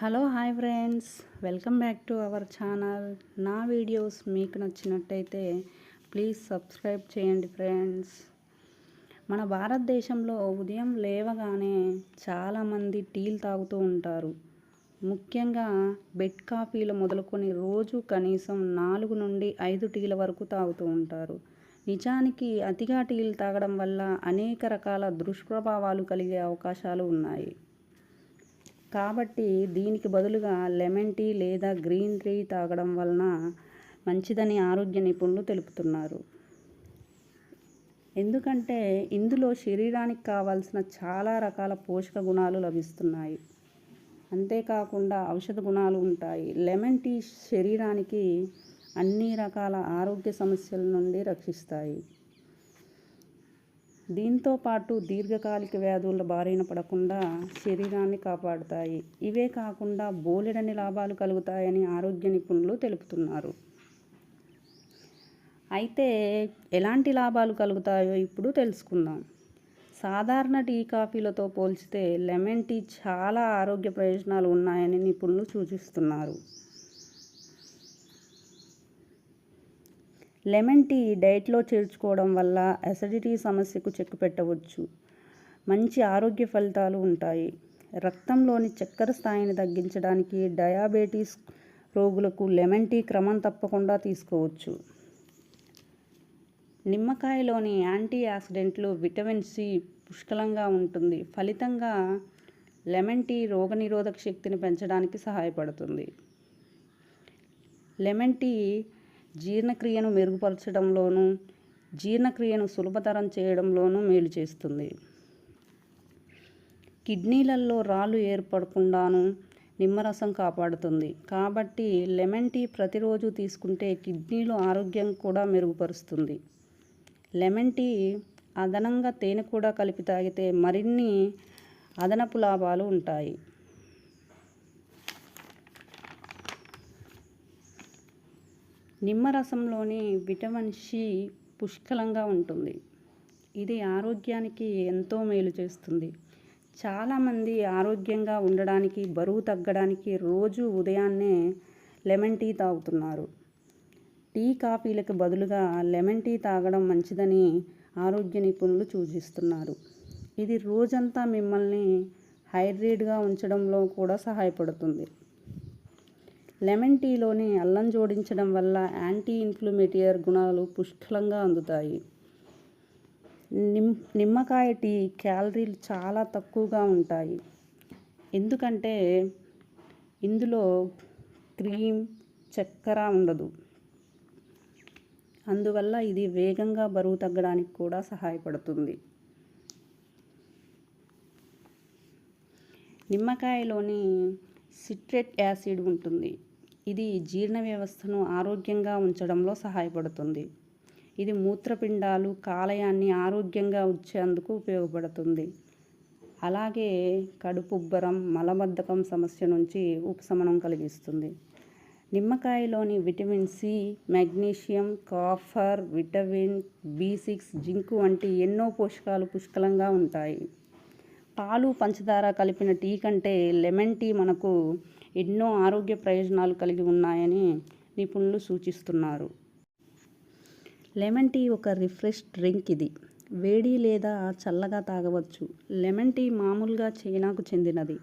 Hello hi friends. Welcome back to our channel. నా videos మీకు నచ్చినట్టయితే ప్లీజ్ సబ్స్క్రైబ్ చేయండి ఫ్రెండ్స్. మన భారతదేశంలో ఉదయం లేవగానే చాలామంది టీలు తాగుతూ ఉంటారు. ముఖ్యంగా బెడ్ కాఫీలు మొదలుకొని రోజు కనీసం నాలుగు నుండి ఐదు టీల వరకు తాగుతూ ఉంటారు. నిజానికి అతిగా టీలు తాగడం వల్ల అనేక రకాల దుష్ప్రభావాలు కలిగే అవకాశాలు ఉన్నాయి. కాబట్టి దీనికి బదులుగా లెమన్ టీ లేదా గ్రీన్ టీ తాగడం వలన మంచిదని ఆరోగ్య నిపుణులు తెలుపుతున్నారు. ఎందుకంటే ఇందులో శరీరానికి కావాల్సిన చాలా రకాల పోషక గుణాలు లభిస్తున్నాయి. అంతేకాకుండా ఔషధ గుణాలు ఉంటాయి. లెమన్ టీ శరీరానికి అన్ని రకాల ఆరోగ్య సమస్యల నుండి రక్షిస్తాయి. దీంతో పాటు దీర్ఘకాలిక వ్యాధుల బారిన పడకుండా శరీరాన్ని కాపాడుతాయి. ఇవే కాకుండా బోలెడని లాభాలు కలుగుతాయని ఆరోగ్య నిపుణులు తెలుపుతున్నారు. అయితే ఎలాంటి లాభాలు కలుగుతాయో ఇప్పుడు తెలుసుకుందాం. సాధారణ టీ కాఫీలతో పోల్చితే లెమన్ టీ చాలా ఆరోగ్య ప్రయోజనాలు ఉన్నాయని నిపుణులు సూచిస్తున్నారు. లెమన్ టీ డైట్లో చేర్చుకోవడం వల్ల అసిడిటీ సమస్యకు చెక్ పెట్టవచ్చు. మంచి ఆరోగ్య ఫలితాలు ఉంటాయి. రక్తంలోని చక్కెర స్థాయిని తగ్గించడానికి డయాబెటీస్ రోగులకు లెమన్ టీ క్రమం తప్పకుండా తీసుకోవచ్చు. నిమ్మకాయలోని యాంటీ యాక్సిడెంట్లు విటమిన్ సి పుష్కలంగా ఉంటుంది. ఫలితంగా లెమన్ టీ రోగనిరోధక శక్తిని పెంచడానికి సహాయపడుతుంది. లెమన్ టీ జీర్ణక్రియను మెరుగుపరచడంలోనూ జీర్ణక్రియను సులభతరం చేయడంలోనూ మేలు చేస్తుంది. కిడ్నీలలో రాళ్ళు ఏర్పడకుండాను నిమ్మరసం కాపాడుతుంది. కాబట్టి లెమన్ టీ ప్రతిరోజు తీసుకుంటే కిడ్నీలు ఆరోగ్యం కూడా మెరుగుపరుస్తుంది. లెమన్ టీ అదనంగా తేనె కూడా కలిపి తాగితే మరిన్ని అదనపు లాభాలు ఉంటాయి. నిమ్మరసంలోని విటమిన్ సి పుష్కలంగా ఉంటుంది. ఇది ఆరోగ్యానికి ఎంతో మేలు చేస్తుంది. చాలామంది ఆరోగ్యంగా ఉండడానికి బరువు తగ్గడానికి రోజు ఉదయాన్నే లెమన్ టీ తాగుతున్నారు. టీ కాఫీలకు బదులుగా లెమన్ టీ తాగడం మంచిదని ఆరోగ్య నిపుణులు సూచిస్తున్నారు. ఇది రోజంతా మిమ్మల్ని హైడ్రేట్గా ఉంచడంలో కూడా సహాయపడుతుంది. లెమన్ టీలోని అల్లం జోడించడం వల్ల యాంటీ ఇన్ఫ్లమేటియర్ గుణాలు పుష్కలంగా అందుతాయి. నిమ్ నిమ్మకాయ టీ క్యాలరీలు చాలా తక్కువగా ఉంటాయి. ఎందుకంటే ఇందులో క్రీమ్ చక్కెర ఉండదు. అందువల్ల ఇది వేగంగా బరువు తగ్గడానికి కూడా సహాయపడుతుంది. నిమ్మకాయలోని సిట్రేట్ యాసిడ్ ఉంటుంది. ఇది జీర్ణ వ్యవస్థను ఆరోగ్యంగా ఉంచడంలో సహాయపడుతుంది. ఇది మూత్రపిండాలు కాలయాన్ని ఆరోగ్యంగా ఉంచేందుకు ఉపయోగపడుతుంది. అలాగే కడుపుబ్బరం మలబద్ధకం సమస్య నుంచి ఉపశమనం కలిగిస్తుంది. నిమ్మకాయలోని vitamin C magnesium copper vitamin B six zinc వంటి ఎన్నో పోషకాలు పుష్కలంగా ఉంటాయి. పాలు పంచదార కలిపిన టీ కంటే లెమన్ టీ మనకు ఎన్నో ఆరోగ్య ప్రయోజనాలు కలిగి ఉన్నాయని నిపుణులు సూచిస్తున్నారు. లెమన్ టీ ఒక రిఫ్రెష్ డ్రింక్ ఇది. వేడి లేదా చల్లగా తాగవచ్చు. లెమన్ టీ మామూలుగా చైనాకు చెందినది.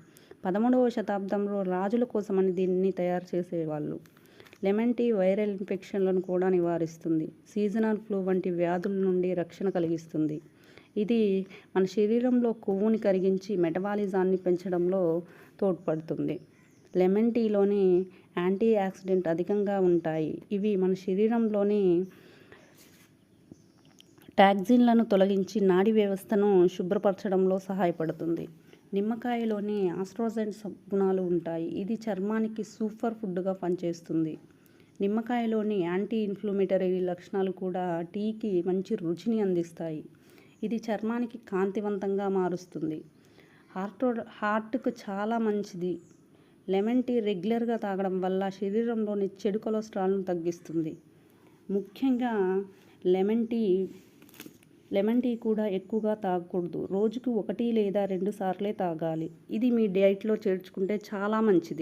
పదమూడవ శతాబ్దంలో రాజుల కోసమని దీన్ని తయారు చేసేవాళ్ళు. లెమన్ టీ వైరల్ ఇన్ఫెక్షన్లను కూడా నివారిస్తుంది. సీజనల్ ఫ్లూ వంటి వ్యాధుల నుండి రక్షణ కలిగిస్తుంది. ఇది మన శరీరంలో కొవ్వుని కరిగించి మెటబాలిజాన్ని పెంచడంలో తోడ్పడుతుంది. లెమన్ టీలోని యాంటీ ఆక్సిడెంట్ అధికంగా ఉంటాయి. ఇవి మన శరీరంలోని టాక్సిన్లను తొలగించి నాడీ వ్యవస్థను శుభ్రపరచడంలో సహాయపడుతుంది. నిమ్మకాయలోని ఆస్ట్రోజెంట్ గుణాలు ఉంటాయి. ఇది చర్మానికి సూపర్ ఫుడ్గా పనిచేస్తుంది. నిమ్మకాయలోని యాంటీ ఇన్ఫ్లమేటరీ లక్షణాలు కూడా టీకి మంచి రుచిని అందిస్తాయి. ఇది చర్మానికి కాంతివంతంగా మారుస్తుంది. హార్ట్ హార్ట్కు చాలా మంచిది. లెమన్ టీ రెగ్యులర్గా తాగడం వల్ల శరీరంలోని చెడు కొలెస్ట్రాల్ను తగ్గిస్తుంది. ముఖ్యంగా లెమన్ టీ లెమన్ టీ కూడా ఎక్కువగా తాగకూడదు. రోజుకు ఒకటి లేదా రెండు సార్లే తాగాలి. ఇది మీ డైట్లో చేర్చుకుంటే చాలా మంచిది.